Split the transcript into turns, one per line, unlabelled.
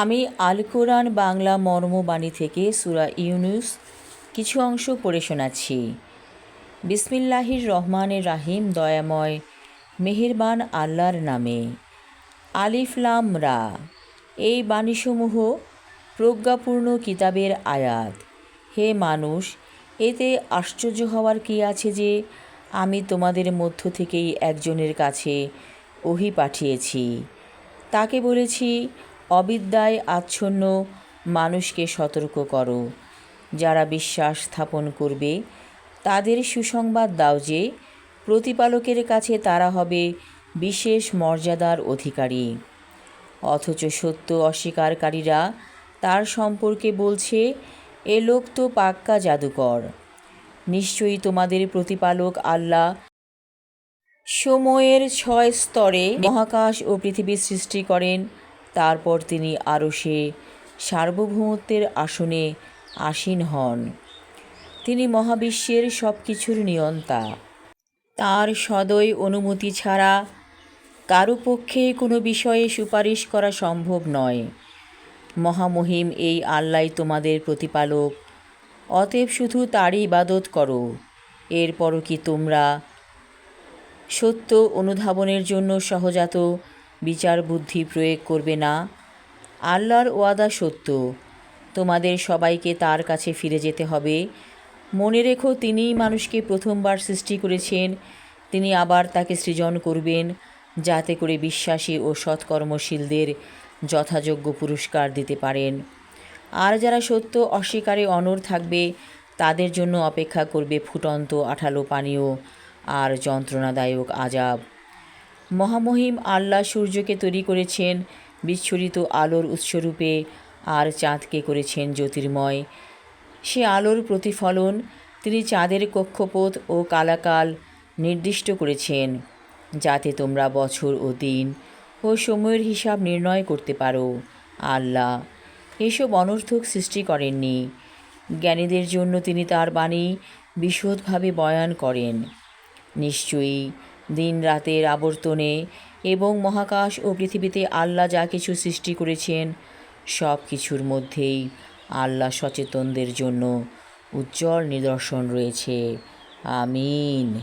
আমি আল কোরআন বাংলা মর্মবাণী থেকে সুরা ইউনুস কিছু অংশ পড়ে শোনাচ্ছি। বিসমিল্লাহির রহমানের রাহিম, দয়াময়, মেহেরবান আল্লাহর নামে। আলিফলাম রা। এই বাণীসমূহ প্রজ্ঞাপূর্ণ কিতাবের আয়াত। হে মানুষ, এতে আশ্চর্য হওয়ার কী আছে যে আমি তোমাদের মধ্য থেকেই একজনের কাছে ওহি পাঠিয়েছি? তাকে বলেছি অবিদ্যায় আচ্ছন্ন মানুষকে সতর্ক করো। যারা বিশ্বাস স্থাপন করবে, তাদের সুসংবাদ দাও যে, প্রতিপালকের কাছে তারা হবে বিশেষ মর্যাদার অধিকারী। অথচ সত্য অস্বীকারীরা তার সম্পর্কে বলছে, এ লোক তো পাক্কা জাদুকর। নিশ্চয়ই তোমাদের প্রতিপালক আল্লাহ সময়ের ছয় স্তরে মহাকাশ ও পৃথিবী সৃষ্টি করেন। তারপর তিনি আরও সে সার্বভৌমত্বের আসনে আসীন হন। তিনি মহাবিশ্বের সব কিছুর নিয়ন্তা। তার সদয় অনুমতি ছাড়া কারও পক্ষে কোনো বিষয়ে সুপারিশ করা সম্ভব নয়। মহামহিম এই আল্লাহ তোমাদের প্রতিপালক, অতএব শুধু তারই ইবাদত করো। এরপরও কি তোমরা সত্য অনুধাবনের জন্য সহজাত বিচার বুদ্ধি প্রয়োগ করবে না। আল্লাহর ওয়াদা সত্য। তোমাদের সবাইকে তার কাছে ফিরে যেতে হবে। মনে রেখো, তিনিই মানুষকে প্রথমবার সৃষ্টি করেছেন। তিনি আবার তাকে সৃজন করবেন, যাতে করে বিশ্বাসী ও সৎকর্মশীলদের যথাযোগ্য পুরস্কার দিতে পারেন। আর যারা সত্য, অস্বীকারে অনড় থাকবে, তাদের জন্য অপেক্ষা করবে ফুটন্ত আঠালো পানীয় আর যন্ত্রণাদায়ক আজাব। মহামহিম আল্লাহ সূর্যকে তৈরি করেছেন বিচ্ছুরিত আলোর উৎসরূপে আর চাঁদকে করেছেন জ্যোতির্ময়। সে আলোর প্রতিফলন তিনি চাঁদের কক্ষপথ ও কালাকাল নির্দিষ্ট করেছেন, যাতে তোমরা বছর ও দিন ও সময়ের হিসাব নির্ণয় করতে পারো। আল্লাহ এসব অনর্থক সৃষ্টি করেননি। জ্ঞানীদের জন্য তিনি তার বাণী বিশদভাবে বয়ান করেন। নিশ্চয়ই দিন রাতের আবর্তনে এবং মহাকাশ ও পৃথিবীতে আল্লাহ যা কিছু সৃষ্টি করেছেন, সব কিছুর মধ্যেই আল্লাহ সচেতনদের জন্য উজ্জ্বল নিদর্শন রয়েছে। আমিন।